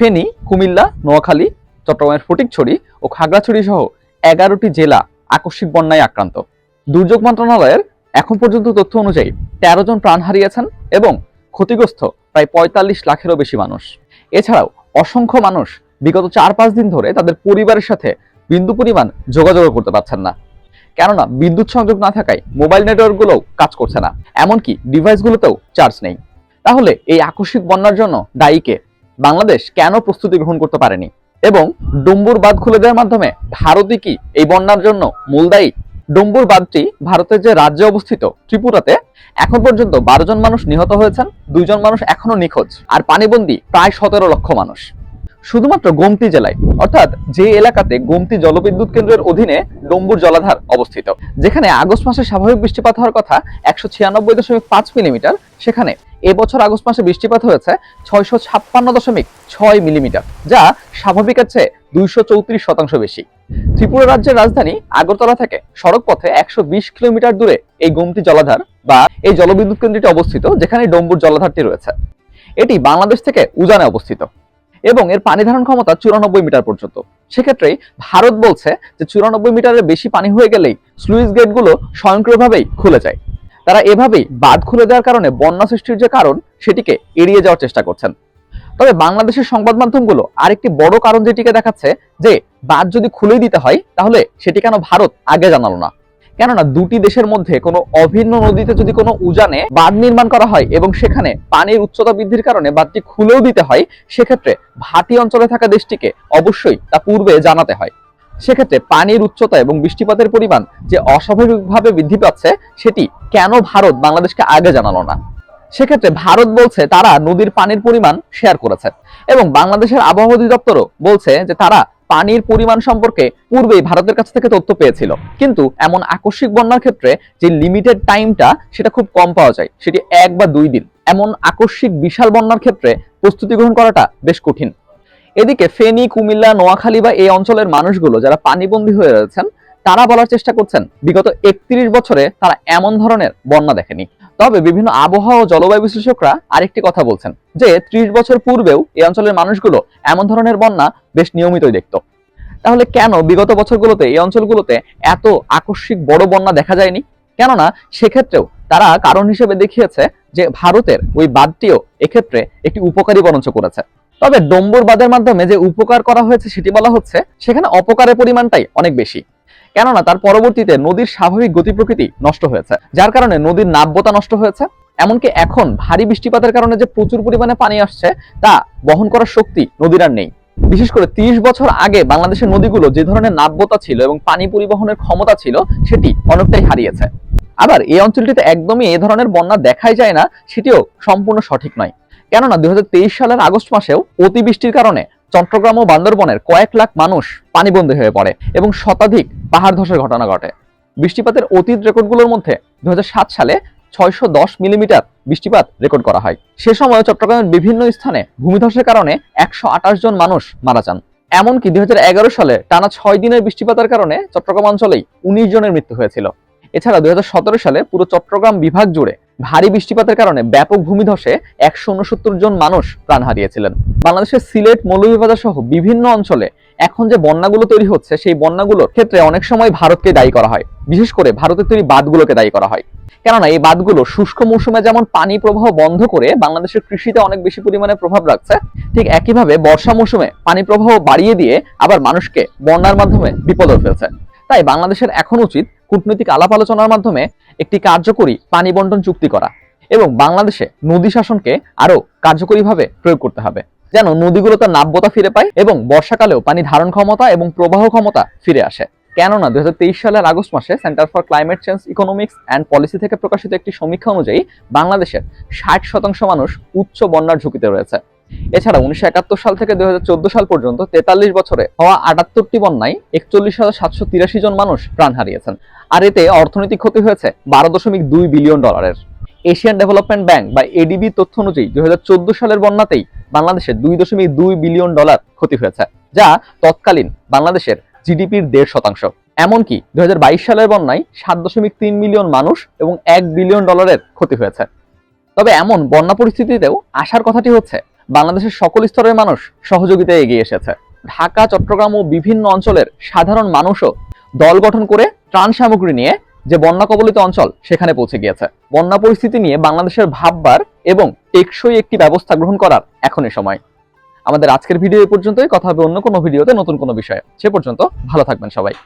ফেনী, কুমিল্লা, নোয়াখালী, চট্টগ্রামের ফটিকছড়ি ও খাগড়াছড়ি সহ এগারোটি জেলা আকস্মিক বন্যায় আক্রান্ত। দুর্যোগ মন্ত্রণালয়ের এখন পর্যন্ত তথ্য অনুযায়ী তেরো জন প্রাণ হারিয়েছেন এবং ক্ষতিগ্রস্ত প্রায় পঁয়তাল্লিশ লাখেরও বেশি মানুষ। এছাড়াও অসংখ্য মানুষ বিগত চার পাঁচ দিন ধরে তাদের পরিবারের সাথে বিন্দু পরিমাণ যোগাযোগ করতে পারছেন না। কেননা বিদ্যুৎ সংযোগ না থাকায় মোবাইল নেটওয়ার্কগুলোও কাজ করছে না। এমনকি ডিভাইসগুলোতেও চার্জ নেই। তাহলে এই আকস্মিক বন্যার জন্য দায়ীকে বাংলাদেশ কেন প্রস্তুতি গ্রহণ করতে পারেনি? এবং ডুম্বুর বাঁধ খুলে দেওয়ার মাধ্যমে ভারতই কি এই বন্যার জন্য মূল দায়ী ডুম্বুর বাঁধটি ভারতের যে রাজ্যে অবস্থিত, ত্রিপুরাতে এখন পর্যন্ত বারো জন মানুষ নিহত হয়েছেন দুইজন মানুষ এখনও নিখোঁজ, আর পানিবন্দী প্রায় সতেরো লক্ষ মানুষ। শুধুমাত্র গোমতি জেলায়, অর্থাৎ যে এলাকাতে গোমতি জলবিদ্যুৎ কেন্দ্রের অধীনে ডম্বুর জলাধার অবস্থিত। যেখানে আগস্ট মাসে স্বাভাবিক বৃষ্টিপাত হওয়ার কথা একশো ছিয়ানব্বই দশমিক পাঁচ মিলিমিটার। সেখানে এবছর আগস্ট মাসে বৃষ্টিপাত হয়েছে ছয়শো ছাপ্পান্ন দশমিক ছয় মিলিমিটার, যা স্বাভাবিকের চেয়ে দুইশো চৌত্রিশ শতাংশ বেশি। ত্রিপুরা রাজ্যের রাজধানী আগরতলা থেকে সড়ক পথে একশো বিশ কিলোমিটার দূরে এই গোমতি জলাধার বা এই জলবিদ্যুৎ কেন্দ্রটি অবস্থিত, যেখানে ডম্বুর জলাধারটি রয়েছে। এটি বাংলাদেশ থেকে উজানে অবস্থিত এবং এর পানি ধারণ ক্ষমতা চুরানব্বই মিটার পর্যন্ত। সেক্ষেত্রেই ভারত বলছে যে চুরানব্বই মিটারের বেশি পানি হয়ে গেলেই স্লুইস গেটগুলো স্বয়ংক্রিয়ভাবেই খুলে যায়। তারা এভাবেই বাঁধ খুলে দেওয়ার কারণে বন্যা সৃষ্টির যে কারণ, সেটিকে এড়িয়ে যাওয়ার চেষ্টা করছেন। তবে বাংলাদেশের সংবাদ মাধ্যমগুলো আরেকটি বড় কারণ যেটিকে দেখাচ্ছে যে, বাঁধ যদি খুলেই দিতে হয়, তাহলে সেটি কেন ভারত আগে জানালো না? কেননা দুটি দেশের মধ্যে কোনো অভিন্ন নদীতে যদি কোনো উজানে বাঁধ নির্মাণ করা হয় এবং সেখানে পানির উচ্চতা বৃদ্ধির কারণে বাঁধটি খুলেও দিতে হয়, সেক্ষেত্রে ভাটি অঞ্চলে থাকা দেশটিকে অবশ্যই তা পূর্বে জানাতে হয়। সেক্ষেত্রে পানির উচ্চতা এবং বৃষ্টিপাতের পরিমাণ যে অস্বাভাবিকভাবে বৃদ্ধি পাচ্ছে, সেটি কেন ভারত বাংলাদেশকে আগে জানালো না? সেক্ষেত্রে ভারত বলছে তারা নদীর পানির পরিমাণ শেয়ার করেছে এবং বাংলাদেশের আবহাওয়া অধিদপ্তরও বলছে যে তারা পানির পরিমাণ সম্পর্কে পূর্বেই ভারতের কাছ থেকে তথ্য পেয়েছিল। কিন্তু এমন আকস্মিক বন্যার ক্ষেত্রে যে লিমিটেড টাইমটা সেটা খুব কম পাওয়া যায়। সেটি এক বা দুই দিন। এমন আকস্মিক বিশাল বন্যার ক্ষেত্রে প্রস্তুতি গ্রহণ করাটা বেশ কঠিন। এদিকে ফেনী, কুমিল্লা, নোয়াখালী বা এই অঞ্চলের মানুষগুলো যারা পানিবন্দী হয়ে রয়েছেন তারা বলার চেষ্টা করছেন, বিগত একত্রিশ বছরে তারা এমন ধরনের বন্যা দেখেনি। তবে বিভিন্ন আবহাওয়া ও জলবায়ু বিশ্লেষকরা আরেকটি কথা বলছেন, যে ত্রিশ বছর পূর্বেও এই অঞ্চলের মানুষগুলো এমন ধরনের বন্যা বেশ নিয়মিতই দেখত। তাহলে কেন বিগত বছরগুলোতে এই অঞ্চলগুলোতে এত আকস্মিক বড় বন্যা দেখা যায়নি? কেননা সেক্ষেত্রেও তারা কারণ হিসেবে দেখিয়েছে যে ভারতের ওই বাঁধটিও এক্ষেত্রে একটি উপকারী বরঞ্চ করেছে। তবে ডম্বুর বাঁধের মাধ্যমে যে উপকার করা হয়েছে সেটি বলা হচ্ছে, সেখানে অপকারের পরিমাণটাই অনেক বেশি। কেননা তার পরবর্তীতে নদীর স্বাভাবিক গতি প্রকৃতি নষ্ট হয়েছে। যার কারণে নদীর নাব্যতা নষ্ট হয়েছে। এমনকি এখন ভারী বৃষ্টিপাতের কারণে যে প্রচুর পরিমাণে পানি আসছে, তা বহন করার শক্তি নদীর আর নেই। বিশেষ করে ৩০ বছর আগে বাংলাদেশের নদীগুলো যে ধরনের নাব্যতা ছিল এবং পানি পরিবহনের ক্ষমতা ছিল, সেটি অনেকটাই হারিয়েছে। আবার এই অঞ্চলটিতে একদমই এ ধরনের বন্যা দেখাই যায় না, সেটিও সম্পূর্ণ সঠিক নয়। কেননা দুই হাজার তেইশ সালের আগস্ট মাসেও অতিবৃষ্টির কারণে চট্টগ্রাম ও বান্দরবনের কয়েক লাখ মানুষ পানিবন্দী হয়ে পড়ে এবং শতাধিক পাহাড় ধসের ঘটনা ঘটে। বৃষ্টিপাতের অতীত রেকর্ডগুলোর মধ্যে দু সালে ছয়শো দশ মিলিমিটার বৃষ্টিপাত রেকর্ড করা হয়। সে সময় চট্টগ্রামের বিভিন্ন স্থানে ভূমিধসের কারণে একশো আঠাশ জন মানুষ মারা যান। এমনকি দুই সালে টানা ছয় দিনের বৃষ্টিপাতের কারণে চট্টগ্রাম অঞ্চলেই উনিশ জনের মৃত্যু হয়েছিল। এছাড়া দুই হাজার সতেরো সালে পুরো চট্টগ্রাম বিভাগ জুড়ে ভারী বৃষ্টিপাতের কারণে ব্যাপক ভূমিধসে একশো উনসত্তর জন মানুষ প্রাণ হারিয়েছিলেন। বাংলাদেশের সিলেট মৌলভীবাজার সহ বিভিন্ন অঞ্চলে এখন যে বন্যাগুলো তৈরি হচ্ছে, সেই বন্যাগুলোর ক্ষেত্রে অনেক সময় ভারতকে দায়ী করা হয়। বিশেষ করে ভারতের তৈরি বাঁধগুলোকে দায়ী করা হয়। কেননা, এই বাঁধগুলো শুষ্ক মৌসুমে যেমন পানি প্রবাহ বন্ধ করে বাংলাদেশের কৃষিতে অনেক বেশি পরিমাণে প্রভাব রাখছে, ঠিক একইভাবে বর্ষা মৌসুমে পানি প্রবাহ বাড়িয়ে দিয়ে আবার মানুষকে বন্যার মাধ্যমে বিপদে ফেলছে। তাই বাংলাদেশের এখন উচিত কূটনৈতিক আলাপ আলোচনার মাধ্যমে একটি কার্যকরী পানি বন্টন চুক্তি করা। এবং বাংলাদেশে নদী শাসনকে আরও কার্যকরীভাবে প্রয়োগ করতে হবে। যেন নদীগুলো তার নাব্যতা ফিরে পায় এবং বর্ষাকালেও পানি ধারণ ক্ষমতা এবং প্রবাহ ক্ষমতা ফিরে আসে। কেননা দুই হাজার তেইশ সালের আগস্ট মাসে centre for climate change, economics and policy থেকে প্রকাশিত একটি সমীক্ষা অনুযায়ী বাংলাদেশের ষাট শতাংশ মানুষ উচ্চ বন্যার ঝুঁকিতে রয়েছে। এছাড়া উনিশশো একাত্তর সাল থেকে দুই হাজার চোদ্দ সাল পর্যন্ত তেতাল্লিশ বছরে হওয়া আটাত্তরটি বন্যায় একচল্লিশ হাজার সাতশো তিরাশি জন মানুষ প্রাণ হারিয়েছেন। আর এতে অর্থনৈতিক ক্ষতি হয়েছে বারো দশমিক দুই বিলিয়ন ডলারের। এশিয়ান ডেভেলপমেন্ট ব্যাংক বা এডিবি তথ্য অনুযায়ী দুই সালের বন্যাতেই বাংলাদেশের দুই দশমিক দুই বিলিয়ন ডলার ক্ষতি হয়েছে, যা তৎকালীন বাংলাদেশের জিডিপির দেড় শতাংশ। এমনকি দুই সালের বন্যায় সাত দশমিক তিন মিলিয়ন মানুষ এবং এক বিলিয়ন ডলারের ক্ষতি হয়েছে। তবে এমন বন্যা পরিস্থিতিতেও আসার কথাটি হচ্ছে, বাংলাদেশের সকল স্তরের মানুষ সহযোগিতায় এগিয়ে এসেছে। ঢাকা, চট্টগ্রাম ও বিভিন্ন অঞ্চলের সাধারণ মানুষও দল গঠন করে ত্রাণ সামগ্রী নিয়ে যে বন্যা কবলিত অঞ্চল সেখানে পৌঁছে গিয়েছে। বন্যা পরিস্থিতি নিয়ে বাংলাদেশের ভাববার এবং টেকসই একটি ব্যবস্থা গ্রহণ করার এখনই সময়। আমাদের আজকের ভিডিও এ পর্যন্তই। কথা হবে অন্য কোনো ভিডিওতে নতুন কোনো বিষয়ে। সে পর্যন্ত ভালো থাকবেন সবাই।